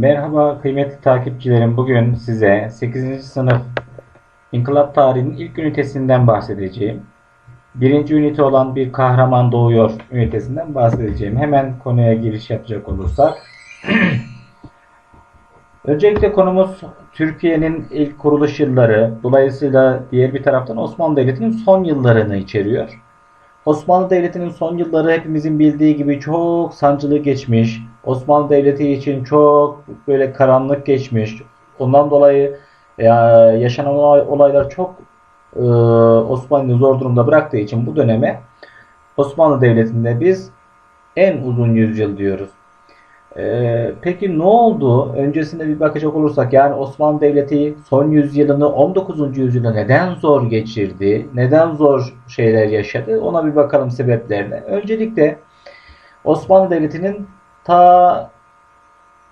Merhaba kıymetli takipçilerim. Bugün size 8. sınıf İnkılap tarihinin ilk ünitesinden bahsedeceğim. Birinci ünite olan bir kahraman doğuyor ünitesinden bahsedeceğim. Hemen konuya giriş yapacak olursak. Öncelikle konumuz Türkiye'nin ilk kuruluş yılları. Dolayısıyla diğer bir taraftan Osmanlı Devleti'nin son yıllarını içeriyor. Osmanlı Devleti'nin son yılları hepimizin bildiği gibi çok sancılı geçmiş. Osmanlı Devleti için çok böyle karanlık geçmiş. Ondan dolayı ya, yaşanan olay- olaylar çok e, Osmanlı'yı zor durumda bıraktığı için bu döneme Osmanlı Devleti'nde biz en uzun yüzyıl diyoruz. Ee, peki ne oldu? Öncesinde bir bakacak olursak yani Osmanlı Devleti son yüzyılını 19. yüzyılda neden zor geçirdi? Neden zor şeyler yaşadı? Ona bir bakalım sebeplerine. Öncelikle Osmanlı Devleti'nin ta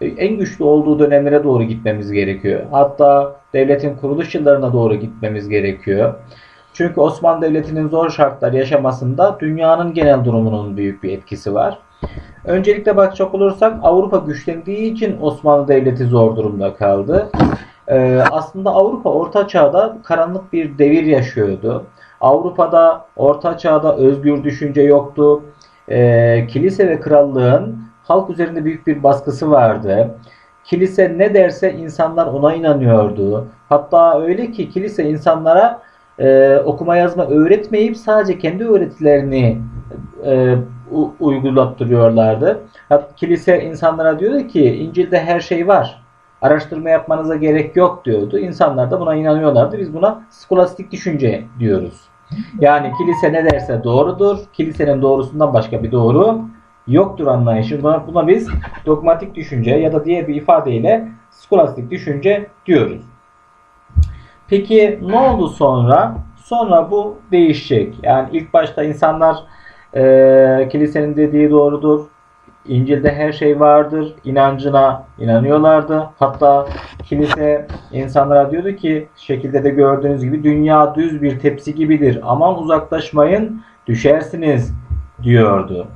en güçlü olduğu dönemlere doğru gitmemiz gerekiyor. Hatta devletin kuruluş yıllarına doğru gitmemiz gerekiyor. Çünkü Osmanlı Devleti'nin zor şartlar yaşamasında dünyanın genel durumunun büyük bir etkisi var. Öncelikle bakacak olursak Avrupa güçlendiği için Osmanlı Devleti zor durumda kaldı. Ee, aslında Avrupa Orta Çağ'da karanlık bir devir yaşıyordu. Avrupa'da Orta Çağ'da özgür düşünce yoktu. Ee, kilise ve krallığın halk üzerinde büyük bir baskısı vardı. Kilise ne derse insanlar ona inanıyordu. Hatta öyle ki kilise insanlara e, okuma yazma öğretmeyip sadece kendi öğretilerini e, uygulattırıyorlardı. Hatta kilise insanlara diyordu ki İncil'de her şey var. Araştırma yapmanıza gerek yok diyordu. İnsanlar da buna inanıyorlardı. Biz buna skolastik düşünce diyoruz. Yani kilise ne derse doğrudur. Kilisenin doğrusundan başka bir doğru yoktur anlayışı. Buna, buna biz dogmatik düşünce ya da diğer bir ifadeyle skolastik düşünce diyoruz. Peki ne oldu sonra? Sonra bu değişecek. Yani ilk başta insanlar eee, kilisenin dediği doğrudur. İncil'de her şey vardır. inancına inanıyorlardı. Hatta kilise insanlara diyordu ki şekilde de gördüğünüz gibi dünya düz bir tepsi gibidir. Aman uzaklaşmayın düşersiniz diyordu.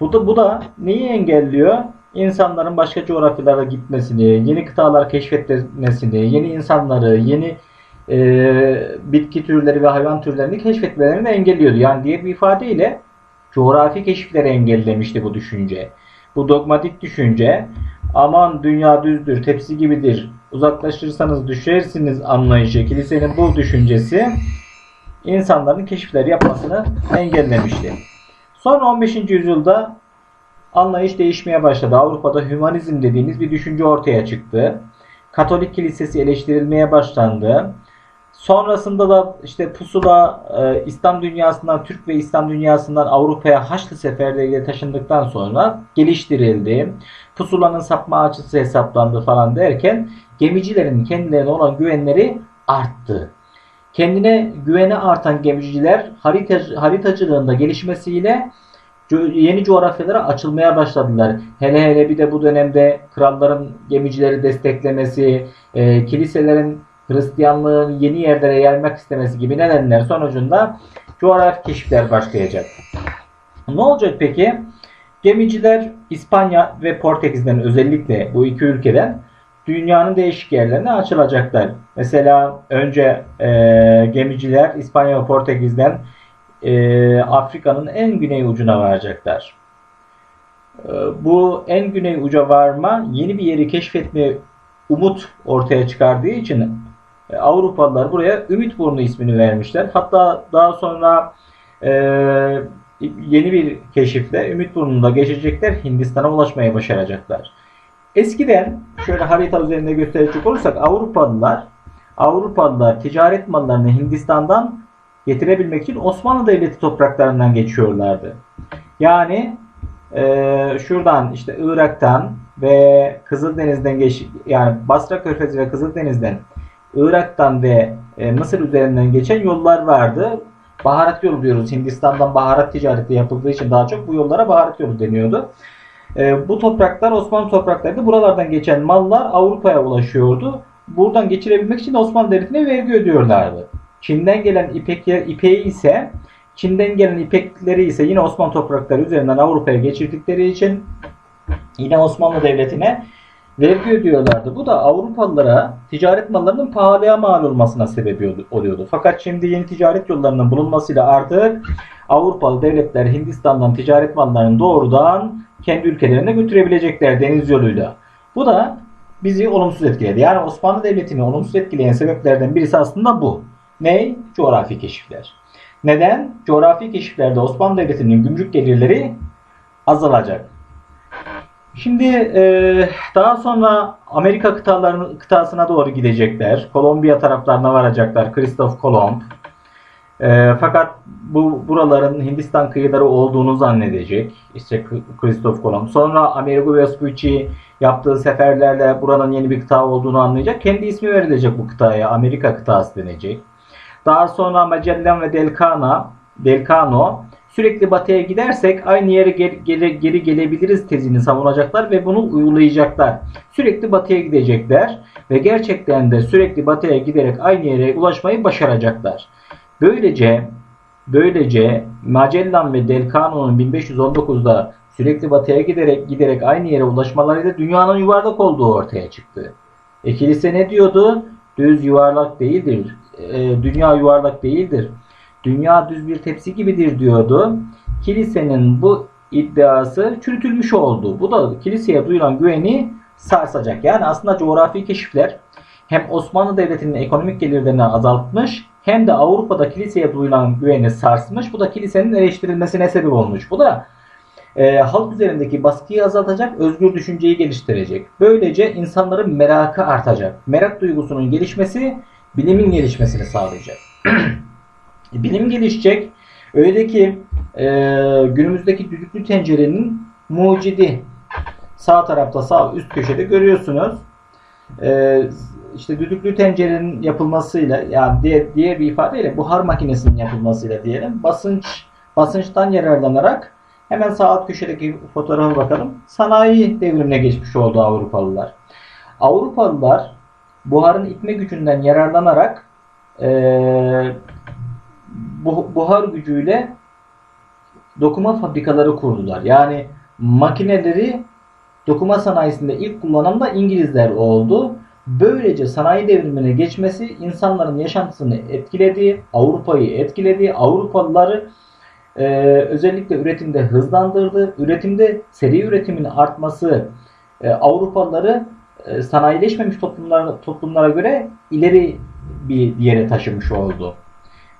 Bu da, bu da neyi engelliyor? İnsanların başka coğrafyalara gitmesini, yeni kıtalar keşfetmesini, yeni insanları, yeni e, bitki türleri ve hayvan türlerini keşfetmelerini engelliyordu. Yani diğer bir ifadeyle coğrafi keşifleri engellemişti bu düşünce. Bu dogmatik düşünce aman dünya düzdür, tepsi gibidir, uzaklaşırsanız düşersiniz anlayışı, kilisenin bu düşüncesi insanların keşifler yapmasını engellemişti. Sonra 15. yüzyılda anlayış değişmeye başladı. Avrupa'da hümanizm dediğimiz bir düşünce ortaya çıktı. Katolik kilisesi eleştirilmeye başlandı. Sonrasında da işte pusula e, İslam dünyasından, Türk ve İslam dünyasından Avrupa'ya Haçlı seferleriyle taşındıktan sonra geliştirildi. Pusulanın sapma açısı hesaplandı falan derken gemicilerin kendilerine olan güvenleri arttı. Kendine güveni artan gemiciler harita, haritacılığında gelişmesiyle yeni coğrafyalara açılmaya başladılar. Hele hele bir de bu dönemde kralların gemicileri desteklemesi, e, kiliselerin Hristiyanlığın yeni yerlere yaymak istemesi gibi nedenler sonucunda coğrafi keşifler başlayacak. Ne olacak peki? Gemiciler İspanya ve Portekiz'den özellikle bu iki ülkeden dünyanın değişik yerlerine açılacaklar. Mesela önce e, gemiciler İspanya ve Portekiz'den e, Afrika'nın en güney ucuna varacaklar. E, bu en güney uca varma yeni bir yeri keşfetmeye umut ortaya çıkardığı için e, Avrupalılar buraya Ümitburnu ismini vermişler. Hatta daha sonra e, yeni bir keşifle Ümitburnu'nda geçecekler Hindistan'a ulaşmaya başaracaklar. Eskiden şöyle harita üzerinde gösterecek olursak Avrupalılar Avrupalılar ticaret mallarını Hindistan'dan getirebilmek için Osmanlı Devleti topraklarından geçiyorlardı. Yani e, şuradan işte Irak'tan ve Kızıldeniz'den geç yani Basra Körfezi ve Kızıldeniz'den Irak'tan ve e, Mısır üzerinden geçen yollar vardı. Baharat yolu diyoruz. Hindistan'dan baharat ticareti yapıldığı için daha çok bu yollara baharat yolu deniyordu. E, bu topraklar Osmanlı topraklarıydı. Buralardan geçen mallar Avrupa'ya ulaşıyordu. Buradan geçirebilmek için Osmanlı Devleti'ne vergi ödüyorlardı. Çin'den gelen ipekler, ipeği ise Çin'den gelen ipekleri ise yine Osmanlı toprakları üzerinden Avrupa'ya geçirdikleri için yine Osmanlı Devleti'ne vergi ödüyorlardı. Bu da Avrupalılara ticaret mallarının pahalıya mal olmasına sebep oluyordu. Fakat şimdi yeni ticaret yollarının bulunmasıyla artık Avrupalı devletler Hindistan'dan ticaret mallarını doğrudan kendi ülkelerine götürebilecekler deniz yoluyla. Bu da bizi olumsuz etkiledi. Yani Osmanlı Devleti'ni olumsuz etkileyen sebeplerden birisi aslında bu. Ne? Coğrafi keşifler. Neden? Coğrafi keşiflerde Osmanlı Devleti'nin gümrük gelirleri azalacak. Şimdi e, daha sonra Amerika kıtalarının kıtasına doğru gidecekler. Kolombiya taraflarına varacaklar. Christoph Kolomb. E, fakat bu buraların Hindistan kıyıları olduğunu zannedecek. İşte Christoph Kolomb. Sonra Amerigo Vespucci yaptığı seferlerle buranın yeni bir kıta olduğunu anlayacak. Kendi ismi verilecek bu kıtaya. Amerika kıtası denecek. Daha sonra Magellan ve Delcano, Delcano sürekli batıya gidersek aynı yere geri, geri, geri gelebiliriz tezini savunacaklar ve bunu uygulayacaklar. Sürekli batıya gidecekler ve gerçekten de sürekli batıya giderek aynı yere ulaşmayı başaracaklar. Böylece böylece Magellan ve Delcano'nun 1519'da sürekli batıya giderek giderek aynı yere ulaşmalarıyla dünyanın yuvarlak olduğu ortaya çıktı. E kilise ne diyordu? Düz yuvarlak değildir. E, dünya yuvarlak değildir. Dünya düz bir tepsi gibidir diyordu. Kilisenin bu iddiası çürütülmüş oldu. Bu da kiliseye duyulan güveni sarsacak. Yani aslında coğrafi keşifler hem Osmanlı Devleti'nin ekonomik gelirlerini azaltmış hem de Avrupa'da kiliseye duyulan güveni sarsmış. Bu da kilisenin eleştirilmesine sebep olmuş. Bu da e, halk üzerindeki baskıyı azaltacak, özgür düşünceyi geliştirecek. Böylece insanların merakı artacak. Merak duygusunun gelişmesi bilimin gelişmesini sağlayacak. Bilim gelişecek. Öyle ki e, günümüzdeki düdüklü tencerenin mucidi sağ tarafta sağ üst köşede görüyorsunuz. E, işte düdüklü tencerenin yapılmasıyla yani diğer, diğer bir ifadeyle buhar makinesinin yapılmasıyla diyelim basınç basınçtan yararlanarak hemen sağ alt köşedeki fotoğrafa bakalım. Sanayi devrimine geçmiş oldu Avrupalılar. Avrupalılar buharın itme gücünden yararlanarak e, buhar gücüyle dokuma fabrikaları kurdular. Yani makineleri dokuma sanayisinde ilk kullanan da İngilizler oldu. Böylece sanayi devrimine geçmesi insanların yaşantısını etkiledi, Avrupa'yı etkiledi, Avrupalıları e, özellikle üretimde hızlandırdı. Üretimde seri üretimin artması e, Avrupalıları e, sanayileşmemiş toplumlara, toplumlara göre ileri bir yere taşımış oldu.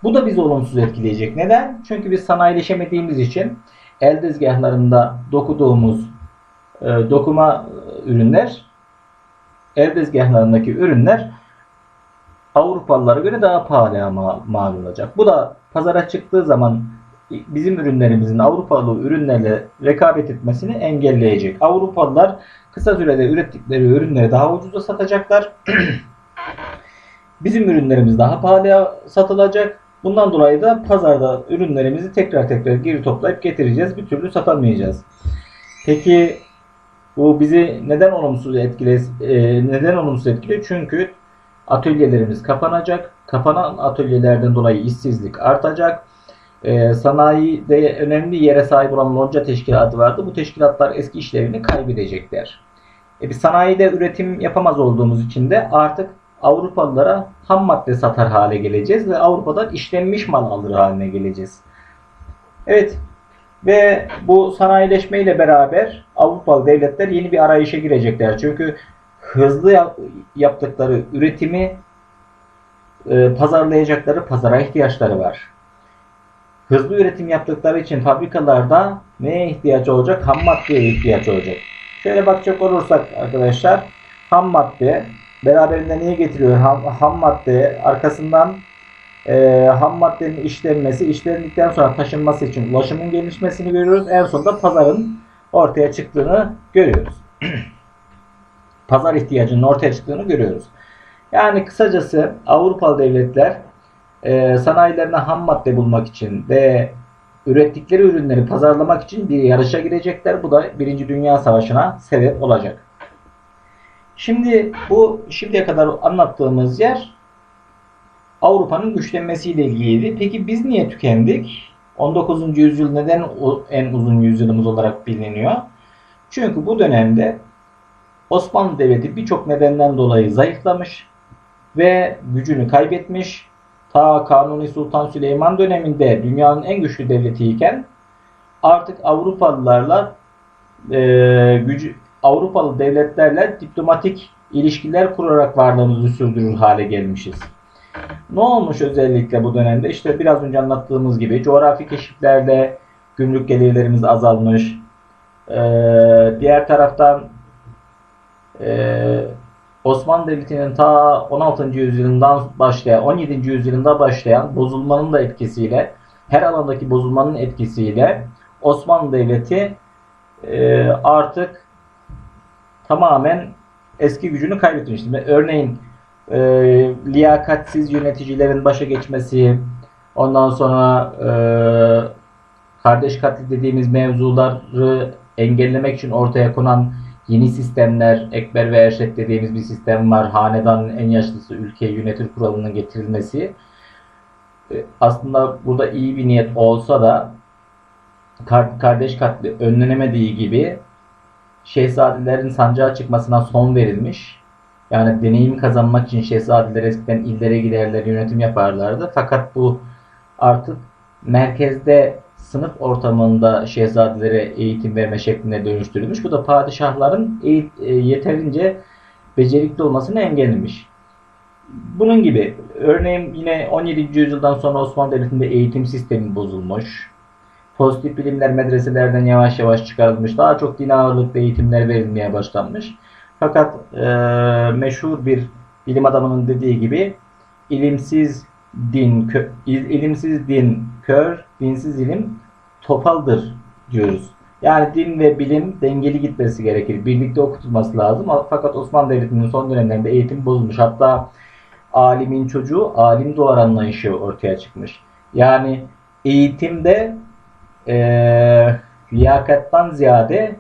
Bu da bizi olumsuz etkileyecek. Neden? Çünkü biz sanayileşemediğimiz için el dizgahlarında dokuduğumuz e, dokuma ürünler el dizgahlarındaki ürünler Avrupalılara göre daha pahalıya mal olacak. Bu da pazara çıktığı zaman bizim ürünlerimizin Avrupalı ürünlerle rekabet etmesini engelleyecek. Avrupalılar kısa sürede ürettikleri ürünleri daha ucuza satacaklar. bizim ürünlerimiz daha pahalıya satılacak. Bundan dolayı da pazarda ürünlerimizi tekrar tekrar geri toplayıp getireceğiz. Bir türlü satamayacağız. Peki bu bizi neden olumsuz etkile e, neden olumsuz etkiliyor? Çünkü atölyelerimiz kapanacak. Kapanan atölyelerden dolayı işsizlik artacak. E, sanayide önemli yere sahip olan lonca teşkilatı vardı. Bu teşkilatlar eski işlevini kaybedecekler. E, bir sanayide üretim yapamaz olduğumuz için de artık Avrupalılara ham madde satar hale geleceğiz ve Avrupa'dan işlenmiş mal alır haline geleceğiz. Evet ve bu sanayileşme ile beraber Avrupalı devletler yeni bir arayışa girecekler. Çünkü hızlı yaptıkları üretimi e, pazarlayacakları pazara ihtiyaçları var. Hızlı üretim yaptıkları için fabrikalarda neye ihtiyaç olacak? Ham maddeye ihtiyaç olacak. Şöyle bakacak olursak arkadaşlar ham madde beraberinde neyi getiriyor? Ham, ham madde arkasından e, ham maddenin işlenmesi, işlendikten sonra taşınması için ulaşımın gelişmesini görüyoruz. En sonunda pazarın ortaya çıktığını görüyoruz. Pazar ihtiyacının ortaya çıktığını görüyoruz. Yani kısacası Avrupalı devletler e, sanayilerine ham madde bulmak için ve ürettikleri ürünleri pazarlamak için bir yarışa girecekler. Bu da Birinci Dünya Savaşı'na sebep olacak. Şimdi bu şimdiye kadar anlattığımız yer Avrupa'nın güçlenmesiyle ilgiliydi. Peki biz niye tükendik? 19. yüzyıl neden en uzun yüzyılımız olarak biliniyor? Çünkü bu dönemde Osmanlı Devleti birçok nedenden dolayı zayıflamış ve gücünü kaybetmiş. Ta Kanuni Sultan Süleyman döneminde dünyanın en güçlü devletiyken artık Avrupalılarla e, gücü Avrupalı devletlerle diplomatik ilişkiler kurarak varlığımızı sürdürür hale gelmişiz. Ne olmuş özellikle bu dönemde? İşte biraz önce anlattığımız gibi coğrafi keşiflerle gümrük gelirlerimiz azalmış. Ee, diğer taraftan e, Osmanlı Devleti'nin ta 16. yüzyılından başlayan, 17. yüzyılında başlayan bozulmanın da etkisiyle, her alandaki bozulmanın etkisiyle Osmanlı Devleti e, artık tamamen eski gücünü kaybetmişti. Örneğin e, liyakatsiz yöneticilerin başa geçmesi, ondan sonra e, kardeş katli dediğimiz mevzuları engellemek için ortaya konan yeni sistemler, ekber ve erşek dediğimiz bir sistem var. Hanedanın en yaşlısı ülkeyi yönetir kuralının getirilmesi. E, aslında burada iyi bir niyet olsa da kardeş katli önlenemediği gibi şehzadelerin sancağa çıkmasına son verilmiş. Yani deneyim kazanmak için şehzadeler eskiden illere giderler, yönetim yaparlardı. Fakat bu artık merkezde sınıf ortamında şehzadelere eğitim verme şekline dönüştürülmüş. Bu da padişahların e, yeterince becerikli olmasını engellemiş. Bunun gibi örneğin yine 17. yüzyıldan sonra Osmanlı Devleti'nde eğitim sistemi bozulmuş. Pozitif bilimler medreselerden yavaş yavaş çıkarılmış. Daha çok din ağırlıklı eğitimler verilmeye başlanmış. Fakat e, meşhur bir bilim adamının dediği gibi ilimsiz din kö, ilimsiz din kör, dinsiz ilim topaldır diyoruz. Yani din ve bilim dengeli gitmesi gerekir. Birlikte okutulması lazım. Fakat Osmanlı Devleti'nin son dönemlerinde eğitim bozulmuş. Hatta alimin çocuğu alim doğar anlayışı ortaya çıkmış. Yani eğitimde e, liyakattan ziyade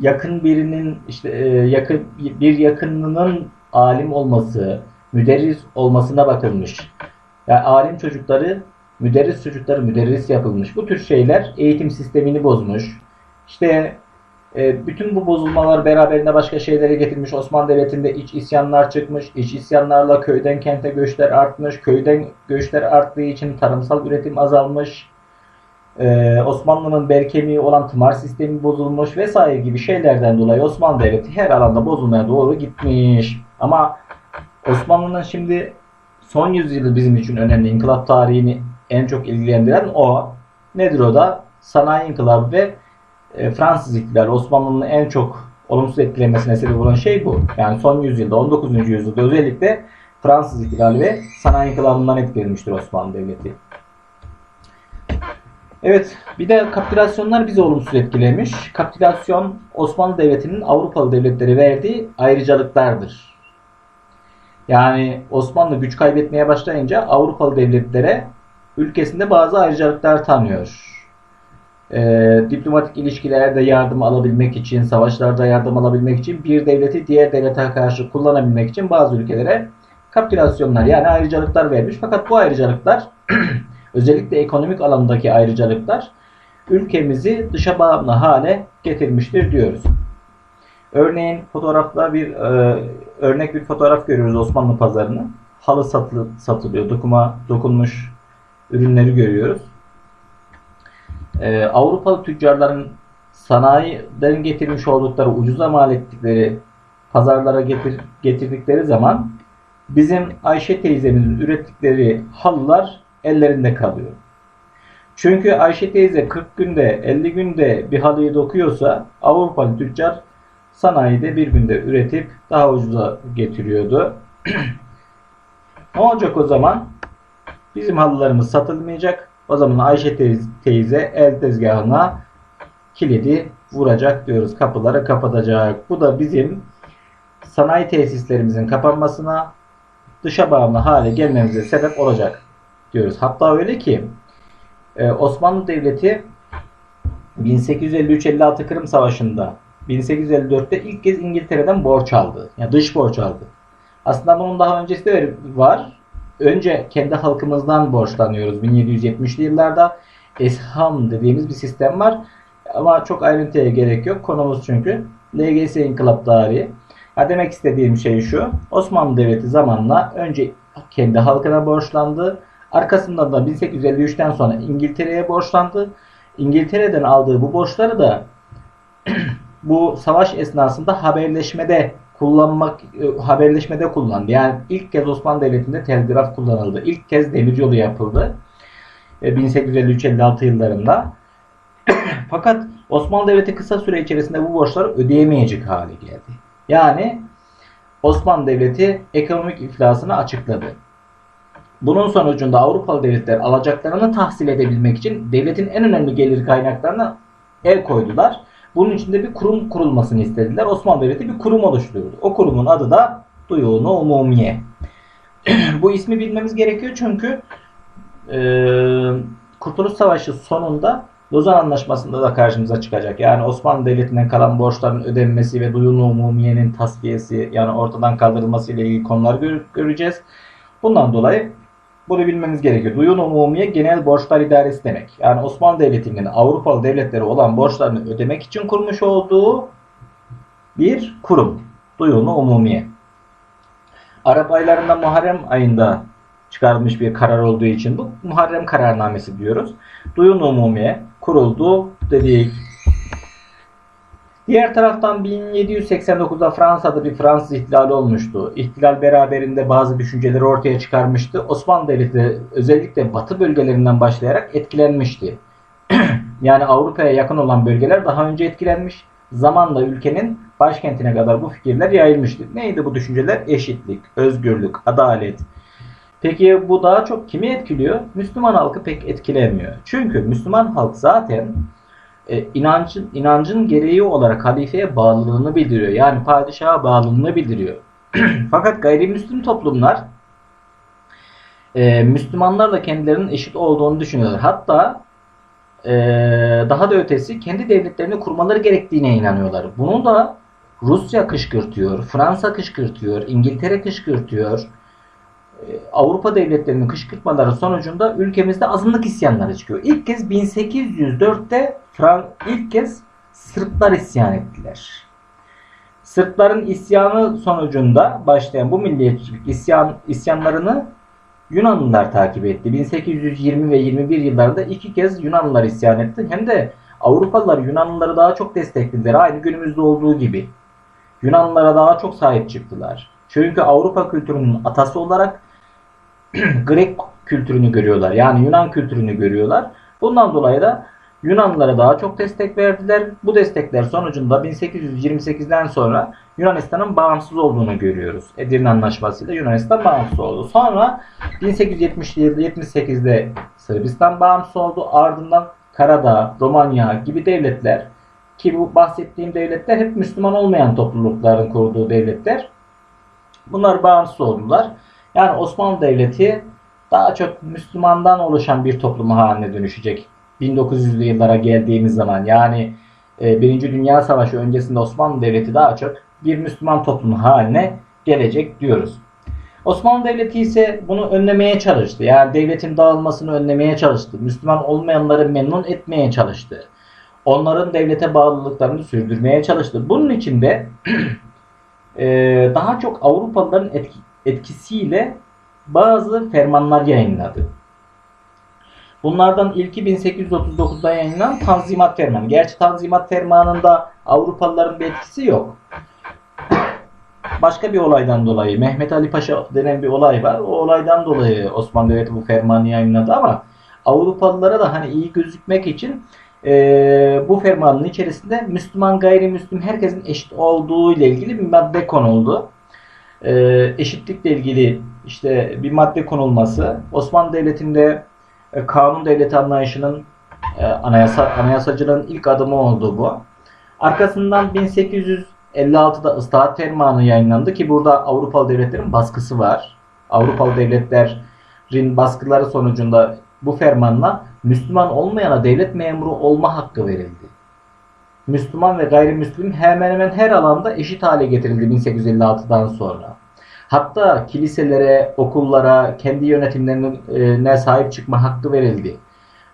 yakın birinin işte e, yakın bir yakınının alim olması, müderris olmasına bakılmış. Yani alim çocukları, müderris çocukları müderris yapılmış. Bu tür şeyler eğitim sistemini bozmuş. İşte e, bütün bu bozulmalar beraberinde başka şeylere getirmiş. Osmanlı Devleti'nde iç isyanlar çıkmış. İç isyanlarla köyden kente göçler artmış. Köyden göçler arttığı için tarımsal üretim azalmış. Ee, Osmanlı'nın bel olan tımar sistemi bozulmuş vesaire gibi şeylerden dolayı Osmanlı Devleti her alanda bozulmaya doğru gitmiş. Ama Osmanlı'nın şimdi son yüzyılı bizim için önemli. İnkılap tarihini en çok ilgilendiren o. Nedir o da? Sanayi inkılabı ve e, Fransız ihtilali. Osmanlı'nın en çok olumsuz etkilemesine sebep olan şey bu. Yani son yüzyılda, 19. yüzyılda özellikle Fransız ihtilali ve sanayi inkılabından etkilenmiştir Osmanlı Devleti. Evet, bir de kapitülasyonlar bizi olumsuz etkilemiş. Kapitülasyon Osmanlı Devleti'nin Avrupalı devletleri verdiği ayrıcalıklardır. Yani Osmanlı güç kaybetmeye başlayınca Avrupalı devletlere ülkesinde bazı ayrıcalıklar tanıyor. Ee, diplomatik ilişkilerde yardım alabilmek için, savaşlarda yardım alabilmek için bir devleti diğer devlete karşı kullanabilmek için bazı ülkelere kapitülasyonlar yani ayrıcalıklar vermiş. Fakat bu ayrıcalıklar özellikle ekonomik alandaki ayrıcalıklar ülkemizi dışa bağımlı hale getirmiştir diyoruz. Örneğin fotoğrafta bir e, örnek bir fotoğraf görüyoruz Osmanlı pazarını. Halı satılı, satılıyor. Dokuma dokunmuş ürünleri görüyoruz. E, Avrupalı tüccarların sanayiden getirmiş oldukları ucuza mal ettikleri pazarlara getir, getirdikleri zaman bizim Ayşe teyzemizin ürettikleri halılar ellerinde kalıyor. Çünkü Ayşe teyze 40 günde 50 günde bir halıyı dokuyorsa Avrupalı tüccar sanayide bir günde üretip daha ucuza getiriyordu. ne olacak o zaman? Bizim halılarımız satılmayacak. O zaman Ayşe teyze el tezgahına kilidi vuracak diyoruz. Kapıları kapatacak. Bu da bizim sanayi tesislerimizin kapanmasına dışa bağımlı hale gelmemize sebep olacak diyoruz. Hatta öyle ki e, Osmanlı Devleti 1853-56 Kırım Savaşı'nda 1854'te ilk kez İngiltere'den borç aldı. Yani dış borç aldı. Aslında bunun daha öncesi de var. Önce kendi halkımızdan borçlanıyoruz. 1770'li yıllarda Esham dediğimiz bir sistem var. Ama çok ayrıntıya gerek yok. Konumuz çünkü LGS inkılap tarihi. Ha demek istediğim şey şu. Osmanlı Devleti zamanla önce kendi halkına borçlandı. Arkasından da 1853'ten sonra İngiltere'ye borçlandı. İngiltere'den aldığı bu borçları da bu savaş esnasında haberleşmede kullanmak e, haberleşmede kullandı. Yani ilk kez Osmanlı Devleti'nde telgraf kullanıldı. İlk kez demiryolu yapıldı. E, 1853-56 yıllarında. Fakat Osmanlı Devleti kısa süre içerisinde bu borçları ödeyemeyecek hale geldi. Yani Osmanlı Devleti ekonomik iflasını açıkladı. Bunun sonucunda Avrupalı devletler alacaklarını tahsil edebilmek için devletin en önemli gelir kaynaklarına el koydular. Bunun için de bir kurum kurulmasını istediler. Osmanlı Devleti bir kurum oluşturdu. O kurumun adı da Duyunu Umumiye. Bu ismi bilmemiz gerekiyor çünkü e, Kurtuluş Savaşı sonunda Lozan Anlaşması'nda da karşımıza çıkacak. Yani Osmanlı Devleti'nden kalan borçların ödenmesi ve Duyunu Umumiye'nin tasfiyesi yani ortadan kaldırılması ile ilgili konular gör- göreceğiz. Bundan dolayı bunu bilmemiz gerekiyor. Duyun Umumiye Genel Borçlar İdaresi demek. Yani Osmanlı Devleti'nin Avrupalı devletleri olan borçlarını ödemek için kurmuş olduğu bir kurum. Duyunu Umumiye. Arap aylarında Muharrem ayında çıkarılmış bir karar olduğu için bu Muharrem kararnamesi diyoruz. Duyun Umumiye kuruldu dedik. Diğer taraftan 1789'da Fransa'da bir Fransız ihtilali olmuştu. İhtilal beraberinde bazı düşünceleri ortaya çıkarmıştı. Osmanlı Devleti özellikle batı bölgelerinden başlayarak etkilenmişti. yani Avrupa'ya yakın olan bölgeler daha önce etkilenmiş. Zamanla ülkenin başkentine kadar bu fikirler yayılmıştı. Neydi bu düşünceler? Eşitlik, özgürlük, adalet. Peki bu daha çok kimi etkiliyor? Müslüman halkı pek etkilemiyor. Çünkü Müslüman halk zaten e, inancın inancın gereği olarak halifeye bağlılığını bildiriyor. Yani padişaha bağlılığını bildiriyor. Fakat gayrimüslim toplumlar e, Müslümanlar da kendilerinin eşit olduğunu düşünüyorlar. Hatta e, daha da ötesi kendi devletlerini kurmaları gerektiğine inanıyorlar. Bunu da Rusya kışkırtıyor, Fransa kışkırtıyor, İngiltere kışkırtıyor. E, Avrupa devletlerinin kışkırtmaları sonucunda ülkemizde azınlık isyanları çıkıyor. İlk kez 1804'te Fran ilk kez Sırplar isyan ettiler. Sırpların isyanı sonucunda başlayan bu milliyetçilik isyan isyanlarını Yunanlılar takip etti. 1820 ve 21 yıllarda iki kez Yunanlılar isyan etti. Hem de Avrupalılar Yunanlıları daha çok desteklediler. Aynı günümüzde olduğu gibi. Yunanlılara daha çok sahip çıktılar. Çünkü Avrupa kültürünün atası olarak Grek kültürünü görüyorlar. Yani Yunan kültürünü görüyorlar. Bundan dolayı da Yunanlılara daha çok destek verdiler. Bu destekler sonucunda 1828'den sonra Yunanistan'ın bağımsız olduğunu görüyoruz. Edirne Anlaşması'yla Yunanistan bağımsız oldu. Sonra 1877-78'de Sırbistan bağımsız oldu. Ardından Karadağ, Romanya gibi devletler ki bu bahsettiğim devletler hep Müslüman olmayan toplulukların kurduğu devletler. Bunlar bağımsız oldular. Yani Osmanlı Devleti daha çok Müslümandan oluşan bir toplum haline dönüşecek. 1900'lü yıllara geldiğimiz zaman yani e, Birinci Dünya Savaşı öncesinde Osmanlı Devleti daha çok bir Müslüman toplumu haline gelecek diyoruz. Osmanlı Devleti ise bunu önlemeye çalıştı. Yani devletin dağılmasını önlemeye çalıştı. Müslüman olmayanları memnun etmeye çalıştı. Onların devlete bağlılıklarını sürdürmeye çalıştı. Bunun için de e, daha çok Avrupalıların etki, etkisiyle bazı fermanlar yayınladı. Bunlardan ilki 1839'da yayınlanan Tanzimat Fermanı. Gerçi Tanzimat Fermanı'nda Avrupalıların bir etkisi yok. Başka bir olaydan dolayı Mehmet Ali Paşa denen bir olay var. O olaydan dolayı Osmanlı Devleti bu fermanı yayınladı ama Avrupalılara da hani iyi gözükmek için e, bu fermanın içerisinde Müslüman gayrimüslim herkesin eşit olduğu ile ilgili bir madde konuldu. E, eşitlikle ilgili işte bir madde konulması Osmanlı Devleti'nde e, kanun devleti anlayışının e, anayasa anayasacılığın ilk adımı oldu bu. Arkasından 1856'da ıslahat fermanı yayınlandı ki burada Avrupalı devletlerin baskısı var. Avrupalı devletlerin baskıları sonucunda bu fermanla Müslüman olmayana devlet memuru olma hakkı verildi. Müslüman ve gayrimüslim hemen hemen her alanda eşit hale getirildi 1856'dan sonra. Hatta kiliselere, okullara, kendi yönetimlerine sahip çıkma hakkı verildi.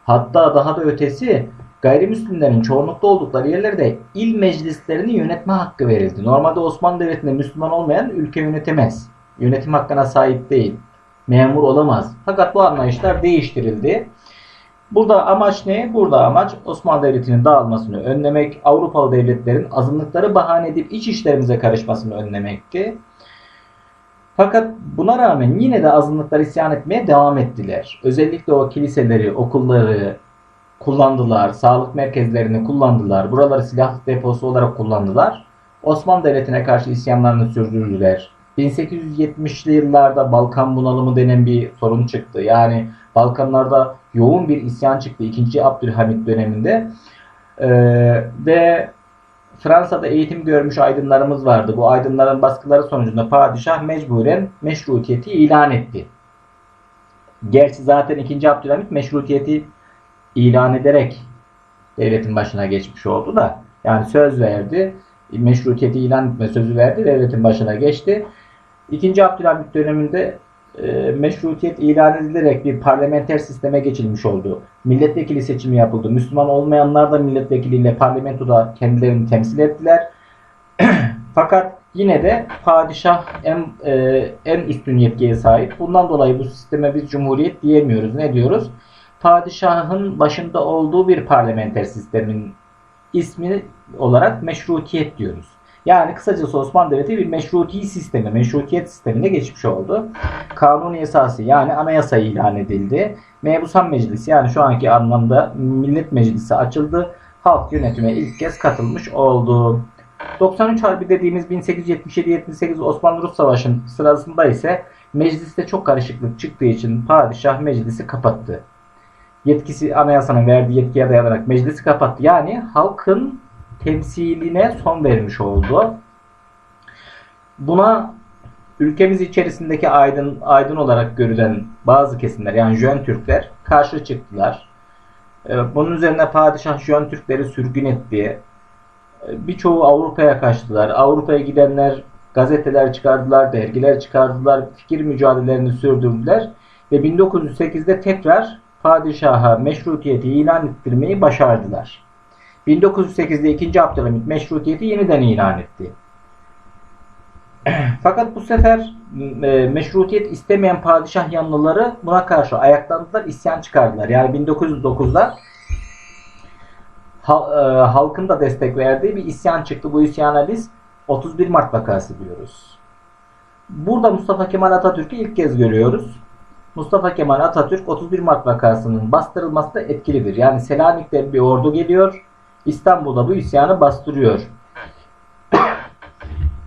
Hatta daha da ötesi Gayrimüslimlerin çoğunlukta oldukları yerlerde il meclislerini yönetme hakkı verildi. Normalde Osmanlı Devleti'nde Müslüman olmayan ülke yönetemez. Yönetim hakkına sahip değil. Memur olamaz. Fakat bu anlayışlar değiştirildi. Burada amaç ne? Burada amaç Osmanlı Devleti'nin dağılmasını önlemek, Avrupalı devletlerin azınlıkları bahane edip iç işlerimize karışmasını önlemekti. Fakat buna rağmen yine de azınlıklar isyan etmeye devam ettiler. Özellikle o kiliseleri, okulları kullandılar, sağlık merkezlerini kullandılar, buraları silah deposu olarak kullandılar. Osmanlı Devleti'ne karşı isyanlarını sürdürdüler. 1870'li yıllarda Balkan bunalımı denen bir sorun çıktı. Yani Balkanlarda yoğun bir isyan çıktı 2. Abdülhamit döneminde. Ee, ve Fransa'da eğitim görmüş aydınlarımız vardı. Bu aydınların baskıları sonucunda padişah mecburen meşrutiyeti ilan etti. Gerçi zaten 2. Abdülhamit meşrutiyeti ilan ederek devletin başına geçmiş oldu da yani söz verdi. Meşrutiyeti ilan etme sözü verdi. Devletin başına geçti. 2. Abdülhamit döneminde e, meşrutiyet ilan edilerek bir parlamenter sisteme geçilmiş oldu. Milletvekili seçimi yapıldı. Müslüman olmayanlar da milletvekiliyle parlamentoda kendilerini temsil ettiler. Fakat yine de padişah en e, en üstün yetkiye sahip. Bundan dolayı bu sisteme biz cumhuriyet diyemiyoruz. Ne diyoruz? Padişahın başında olduğu bir parlamenter sistemin ismi olarak meşrutiyet diyoruz. Yani kısacası Osmanlı Devleti bir meşruti sistemi, meşrutiyet sistemine geçmiş oldu. Kanuni esası yani anayasa ilan edildi. Mebusan Meclisi yani şu anki anlamda Millet Meclisi açıldı. Halk yönetime ilk kez katılmış oldu. 93 Harbi dediğimiz 1877-78 Osmanlı-Rus Savaşı'nın sırasında ise mecliste çok karışıklık çıktığı için padişah meclisi kapattı. Yetkisi anayasanın verdiği yetkiye dayanarak meclisi kapattı. Yani halkın temsiline son vermiş oldu. Buna ülkemiz içerisindeki aydın aydın olarak görülen bazı kesimler yani Jön Türkler karşı çıktılar. Ee, bunun üzerine padişah Jön Türkleri sürgün etti. Ee, Birçoğu Avrupa'ya kaçtılar. Avrupa'ya gidenler gazeteler çıkardılar, dergiler çıkardılar, fikir mücadelelerini sürdürdüler ve 1908'de tekrar padişaha meşrutiyeti ilan ettirmeyi başardılar. 1908'de 2. Abdülhamit meşrutiyeti yeniden ilan etti. Fakat bu sefer e, meşrutiyet istemeyen padişah yanlıları buna karşı ayaklandılar, isyan çıkardılar. Yani 1909'da hal, e, halkın da destek verdiği bir isyan çıktı. Bu isyana biz 31 Mart vakası diyoruz. Burada Mustafa Kemal Atatürk'ü ilk kez görüyoruz. Mustafa Kemal Atatürk 31 Mart vakasının bastırılması da etkilidir. Yani Selanik'ten bir ordu geliyor. İstanbul'da bu isyanı bastırıyor.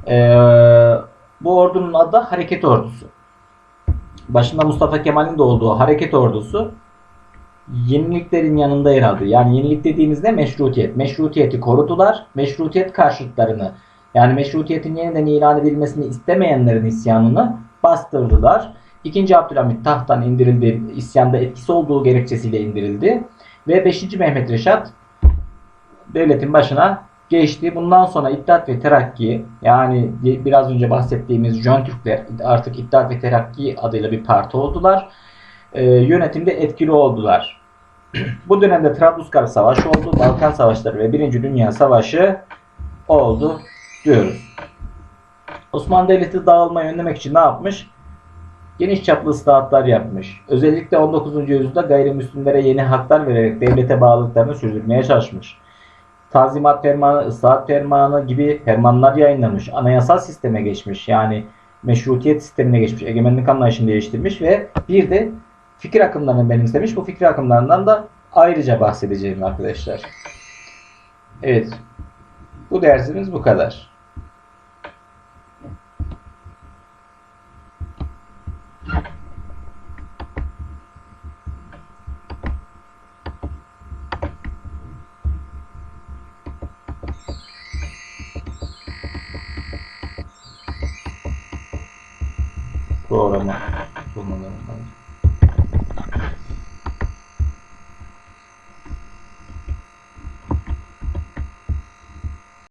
ee, bu ordunun adı Hareket Ordusu. Başında Mustafa Kemal'in de olduğu Hareket Ordusu yeniliklerin yanında yer aldı. Yani yenilik dediğimizde meşrutiyet. Meşrutiyeti korudular. Meşrutiyet karşıtlarını yani meşrutiyetin yeniden ilan edilmesini istemeyenlerin isyanını bastırdılar. İkinci Abdülhamit tahttan indirildi. İsyanda etkisi olduğu gerekçesiyle indirildi. Ve 5. Mehmet Reşat devletin başına geçti. Bundan sonra İttihat ve Terakki yani biraz önce bahsettiğimiz Jön Türkler artık İttihat ve Terakki adıyla bir parti oldular. Ee, yönetimde etkili oldular. Bu dönemde Trablusgarp Savaşı oldu. Balkan Savaşları ve Birinci Dünya Savaşı oldu diyoruz. Osmanlı Devleti dağılmayı önlemek için ne yapmış? Geniş çaplı ıslahatlar yapmış. Özellikle 19. yüzyılda gayrimüslimlere yeni haklar vererek devlete bağlılıklarını sürdürmeye çalışmış. Tanzimat Fermanı, Islahat Fermanı gibi fermanlar yayınlamış. Anayasal sisteme geçmiş. Yani meşrutiyet sistemine geçmiş. Egemenlik anlayışını değiştirmiş ve bir de fikir akımlarını benimsemiş. Bu fikir akımlarından da ayrıca bahsedeceğim arkadaşlar. Evet. Bu dersimiz bu kadar.